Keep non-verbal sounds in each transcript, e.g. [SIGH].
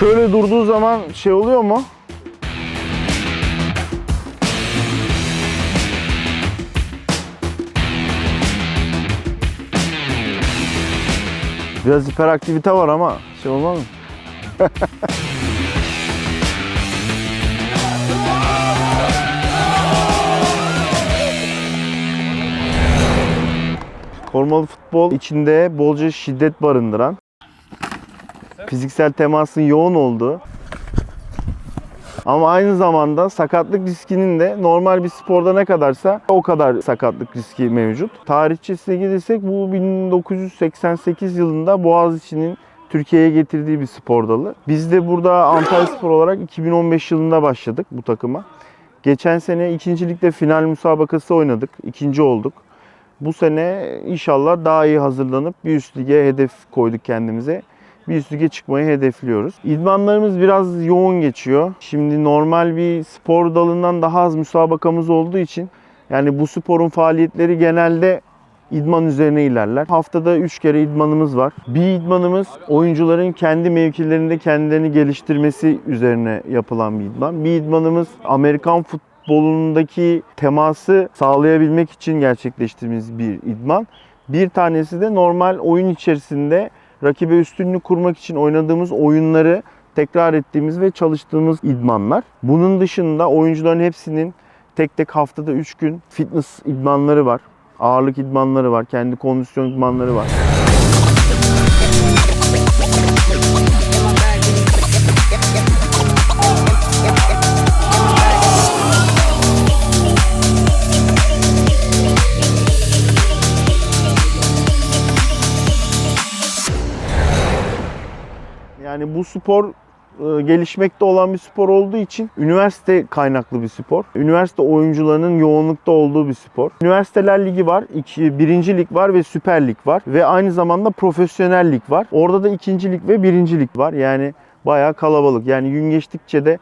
Denge durduğu zaman şey oluyor mu? Biraz hiperaktivite var ama şey olmaz mı? [LAUGHS] Formalı futbol içinde bolca şiddet barındıran, fiziksel temasın yoğun olduğu ama aynı zamanda sakatlık riskinin de normal bir sporda ne kadarsa o kadar sakatlık riski mevcut. Tarihçesine gidersek bu 1988 yılında Boğaziçi'nin Türkiye'ye getirdiği bir spor dalı. Biz de burada Antalya Spor olarak 2015 yılında başladık bu takıma. Geçen sene ikincilikte final müsabakası oynadık. ikinci olduk. Bu sene inşallah daha iyi hazırlanıp bir üst lige hedef koyduk kendimize. Bir üst çıkmayı hedefliyoruz. İdmanlarımız biraz yoğun geçiyor. Şimdi normal bir spor dalından daha az müsabakamız olduğu için yani bu sporun faaliyetleri genelde idman üzerine ilerler. Haftada 3 kere idmanımız var. Bir idmanımız oyuncuların kendi mevkilerinde kendilerini geliştirmesi üzerine yapılan bir idman. Bir idmanımız Amerikan futbolundaki teması sağlayabilmek için gerçekleştirdiğimiz bir idman. Bir tanesi de normal oyun içerisinde rakibe üstünlük kurmak için oynadığımız oyunları tekrar ettiğimiz ve çalıştığımız idmanlar. Bunun dışında oyuncuların hepsinin tek tek haftada 3 gün fitness idmanları var. Ağırlık idmanları var, kendi kondisyon idmanları var. Yani bu spor e, gelişmekte olan bir spor olduğu için üniversite kaynaklı bir spor. Üniversite oyuncularının yoğunlukta olduğu bir spor. Üniversiteler ligi var, iki, birinci lig var ve süper lig var. Ve aynı zamanda profesyonel lig var. Orada da ikinci lig ve birinci lig var. Yani bayağı kalabalık. Yani gün geçtikçe de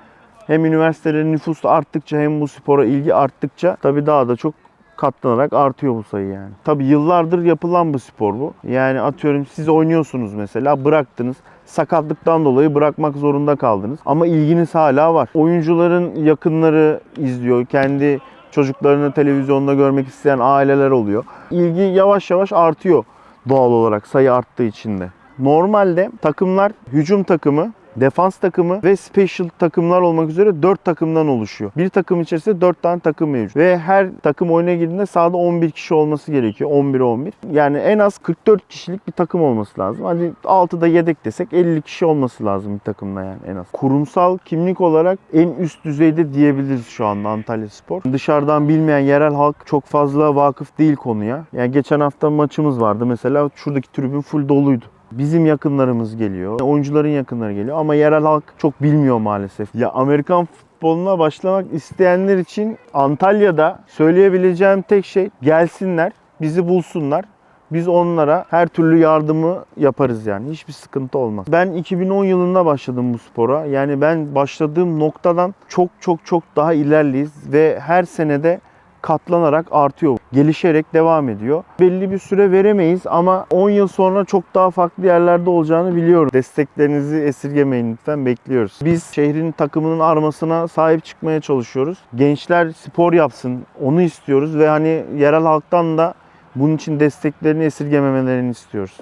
hem üniversitelerin nüfusu arttıkça hem bu spora ilgi arttıkça tabii daha da çok katlanarak artıyor bu sayı yani. Tabii yıllardır yapılan bir spor bu. Yani atıyorum siz oynuyorsunuz mesela bıraktınız. Sakatlıktan dolayı bırakmak zorunda kaldınız. Ama ilginiz hala var. Oyuncuların yakınları izliyor. Kendi çocuklarını televizyonda görmek isteyen aileler oluyor. İlgi yavaş yavaş artıyor doğal olarak sayı arttığı için de. Normalde takımlar hücum takımı, defans takımı ve special takımlar olmak üzere 4 takımdan oluşuyor. Bir takım içerisinde 4 tane takım mevcut. Ve her takım oyuna girdiğinde sahada 11 kişi olması gerekiyor. 11 11. Yani en az 44 kişilik bir takım olması lazım. Hadi 6'da yedek desek 50 kişi olması lazım bir takımda yani en az. Kurumsal kimlik olarak en üst düzeyde diyebiliriz şu anda Antalya Spor. Dışarıdan bilmeyen yerel halk çok fazla vakıf değil konuya. Yani geçen hafta maçımız vardı mesela şuradaki tribün full doluydu. Bizim yakınlarımız geliyor, oyuncuların yakınları geliyor ama yerel halk çok bilmiyor maalesef. Ya Amerikan futboluna başlamak isteyenler için Antalya'da söyleyebileceğim tek şey gelsinler, bizi bulsunlar. Biz onlara her türlü yardımı yaparız yani. Hiçbir sıkıntı olmaz. Ben 2010 yılında başladım bu spora. Yani ben başladığım noktadan çok çok çok daha ilerliyiz ve her senede katlanarak artıyor. Gelişerek devam ediyor. Belli bir süre veremeyiz ama 10 yıl sonra çok daha farklı yerlerde olacağını biliyorum. Desteklerinizi esirgemeyin lütfen bekliyoruz. Biz şehrin takımının armasına sahip çıkmaya çalışıyoruz. Gençler spor yapsın onu istiyoruz ve hani yerel halktan da bunun için desteklerini esirgememelerini istiyoruz.